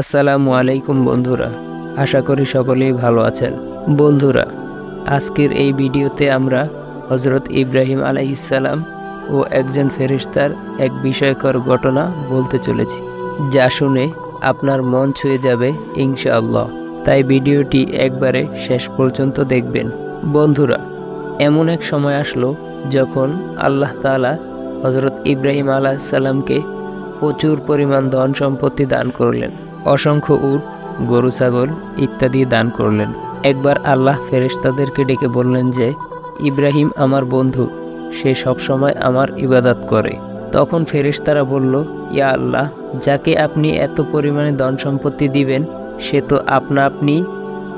আসসালামু আলাইকুম বন্ধুরা, আশা করি সকলেই ভালো আছেন। বন্ধুরা, আজকের এই ভিডিওতে আমরা হজরত ইব্রাহিম আলাইসাল্লাম ও একজন ফেরিস্তার এক বিষয়কর ঘটনা বলতে চলেছি, যা শুনে আপনার মন ছুঁয়ে যাবে ইনশাআল্লাহ। তাই ভিডিওটি একবারে শেষ পর্যন্ত দেখবেন। বন্ধুরা, এমন এক সময় আসলো যখন আল্লাহ তাআলা হজরত ইব্রাহিম আলাহিসাল্লামকে প্রচুর পরিমাণ ধন সম্পত্তি দান করলেন। অসংখ্য উট, গরু, ছাগল ইত্যাদি দান করলেন। একবার আল্লাহ ফেরেশতাদেরকে ডেকে বললেন যে, ইব্রাহিম আমার বন্ধু, সে সবসময় আমার ইবাদত করে। তখন ফেরেশতারা বলল, ইয়া আল্লাহ, যাকে আপনি এত পরিমাণে ধন সম্পত্তি দিবেন, সে তো আপনা আপনি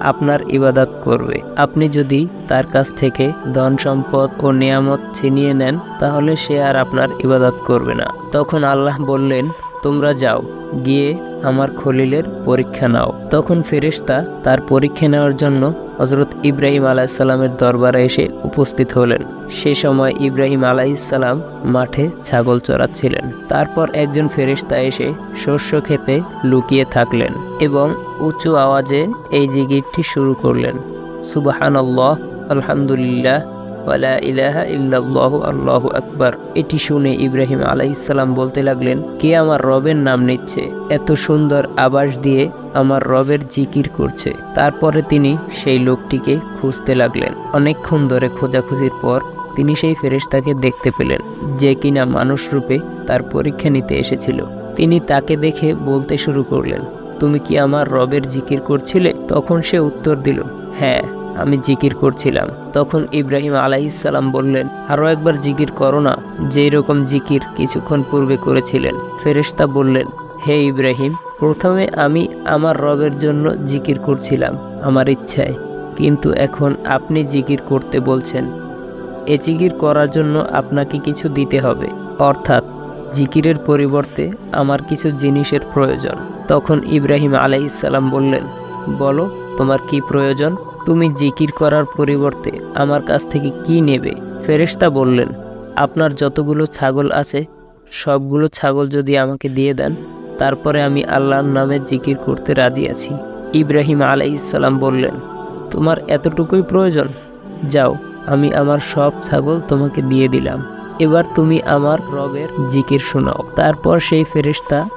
আপনার ইবাদত করবে। আপনি যদি তার কাছ থেকে ধন সম্পদ ও নিয়ামত ছিনিয়ে নেন, তাহলে সে আর আপনার ইবাদত করবে না। তখন আল্লাহ বললেন, তোমরা যাও, গিয়ে আমার খলিলের পরীক্ষা নাও। তখন ফেরেশতা তার পরীক্ষা নেওয়ার জন্য হজরত ইব্রাহিম আলাইসাল্লামের দরবারে এসে উপস্থিত হলেন। সে সময় ইব্রাহিম আলাইসাল্লাম মাঠে ছাগল চড়াচ্ছিলেন। তারপর একজন ফেরেশতা এসে শস্য খেতে লুকিয়ে থাকলেন এবং উঁচু আওয়াজে এই জিগিরটি শুরু করলেন। সুবাহান আল্লাহ আলহামদুলিল্লাহ ওয়ালা ইলাহা ইল্লাল্লাহু আল্লাহু আকবার। এটি শুনে ইব্রাহিম আলাইসাল্লাম বলতে লাগলেন, কে আমার রবের নাম নিচ্ছে? এত সুন্দর আবাস দিয়ে আমার রবের জিকির করছে। তারপরে তিনি সেই লোকটিকে খুঁজতে লাগলেন। অনেকক্ষণ ধরে খোঁজাখুঁজির পর তিনি সেই ফেরেশতাকে দেখতে পেলেন, যে কিনা মানুষ রূপে তার পরীক্ষা নিতে এসেছিল। তিনি তাকে দেখে বলতে শুরু করলেন, তুমি কি আমার রবের জিকির করছিলে? তখন সে উত্তর দিল হ্যাঁ। আমি জিকির করছিলাম। তখন ইব্রাহিম আলাইসাল্লাম বললেন আরও একবার জিকির করো না। যেই রকম জিকির কিছুক্ষণ পূর্বে করেছিলেন, ফেরেশতা বললেন, হে ইব্রাহিম, প্রথমে আমি আমার রবের জন্য জিকির করছিলাম, আমার ইচ্ছায়। কিন্তু এখন আপনি জিকির করতে বলছেন। এ জিকির করার জন্য আপনাকে কিছু দিতে হবে। অর্থাৎ, জিকিরের পরিবর্তে আমার কিছু জিনিসের প্রয়োজন। তখন ইব্রাহিম আলাইসাল্লাম বললেন, বলো, তোমার কি প্রয়োজন? তুমি জিকির করার পরিবর্তে আমার কাছ থেকে কি নেবে? ফেরেশতা বললেন, আপনার যতগুলো ছাগল আছে, সবগুলো ছাগল যদি আমাকে দিয়ে দেন, তারপরে আমি আল্লাহর নামে জিকির করতে রাজি আছি। ইব্রাহিম আলাই আলাইসাল্লাম বললেন, তোমার এতটুকুই প্রয়োজন। যাও, আমি আমার সব ছাগল তোমাকে দিয়ে দিলাম। এবার তুমি আমার রবের জিকির শোনাও। তারপর সেই ফেরেশতা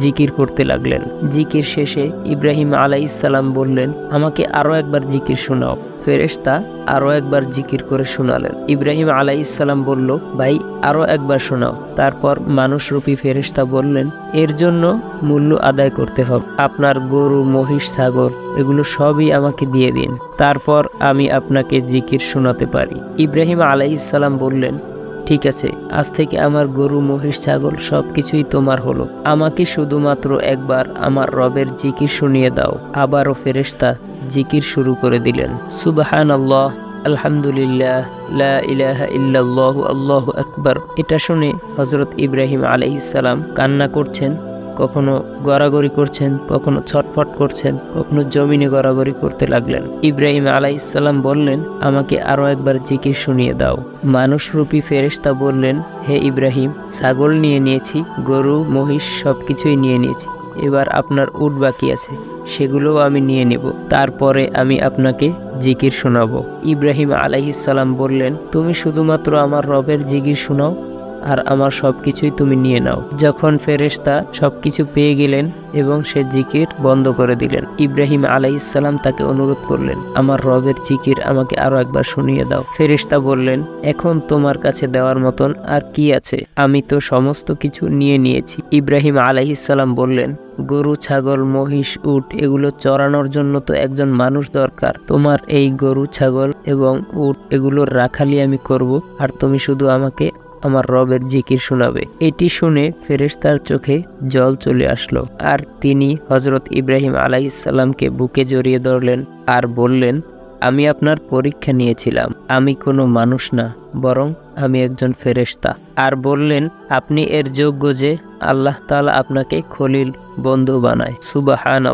জিকির করতে লাগলেন। জিকির শেষে ইব্রাহিম আলাইসাল্লাম বললেন, আমাকে আরও একবার জিকির শোনাও। ফেরেশতা আরও একবার জিকির করে শোনালেন। ইব্রাহিম আলাইসাল্লাম বলল, ভাই আরও একবার শোনাও। তারপর মানুষরূপী ফেরেশতা বললেন, এর জন্য মূল্য আদায় করতে হবে। আপনার গরু, মহিষ, ছাগল, এগুলো সবই আমাকে দিয়ে দিন। তারপর আমি আপনাকে জিকির শোনাতে পারি। ইব্রাহিম আলাইসাল্লাম বললেন ঠিক আছে, আজ থেকে আমার গরু, মহিষ, ছাগল সব কিছুই তোমার হলো। আমাকে শুধুমাত্র একবার আমার রবের জিকির শুনিয়ে দাও। আবারও ফেরেস্তা জিকির শুরু করে দিলেন। সুবাহান আল্লাহ আলহামদুলিল্লাহ, লা ইলাহা ইল্লাল্লাহু, আল্লাহ আকবার। এটা শুনে হজরত ইব্রাহিম আলহিসাল্লাম কান্না করছেন। কখনো গড়াগড়ি করছেন, কখনো ছটফট করছেন, কখনো জমিনে গড়াগড়ি করতে লাগলেন। ইব্রাহিম আলাইসাল্লাম বললেন, আমাকে আরও একবার জিকির শুনিয়ে দাও। মানুষরূপী ফেরেশতা বললেন, হে ইব্রাহিম, ছাগল নিয়ে নিয়েছি, গরু, মহিষ সব কিছুই নিয়ে নিয়েছি। এবার আপনার উট বাকি আছে, সেগুলোও আমি নিয়ে নেব। তারপরে আমি আপনাকে জিকির শোনাবো। ইব্রাহিম আলাইসাল্লাম বললেন, তুমি শুধুমাত্র আমার রবের জিকির শোনাও আর আমার সব কিছুই তুমি নিয়ে নাও। যখন ফেরেশতা সবকিছু পেয়ে গেলেন এবং সে জিকির বন্ধ করে দিলেন, ইব্রাহিম আলাইসাল্লাম তাকে অনুরোধ করলেন, আমার রবের জিকির আমাকে আরও একবার শুনিয়ে দাও। ফেরেশতা বললেন, এখন তোমার কাছে দেওয়ার মতন আর কি আছে? আমি তো সমস্ত কিছু নিয়ে নিয়েছি। ইব্রাহিম আলাইসাল্লাম বললেন, গরু, ছাগল, মহিষ, উট, এগুলো চড়ানোর জন্য তো একজন মানুষ দরকার। তোমার এই গরু, ছাগল এবং উট এগুলোর রাখালি আমি করব, আর তুমি শুধু আমাকে আমার রবের জিকির শোনাবে। এটি শুনে ফেরেশতার চোখে জল চলে আসলো। আর তিনি হজরত ইব্রাহিম আলাইসাল্লামকে বুকে জড়িয়ে ধরলেন আর বললেন, আমি আপনার পরীক্ষা নিয়েছিলাম। আমি কোনো মানুষ না, বরং আমি একজন ফেরেশতা। আর বললেন, আপনি এর যোগ্য যে আল্লাহ তাআলা আপনাকে খলিল, বন্ধু বানায়। সুবাহান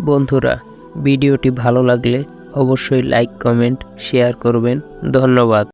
বন্ধুরা, ভিডিওটি ভালো লাগলে অবশ্যই লাইক, কমেন্ট, শেয়ার করবেন। ধন্যবাদ।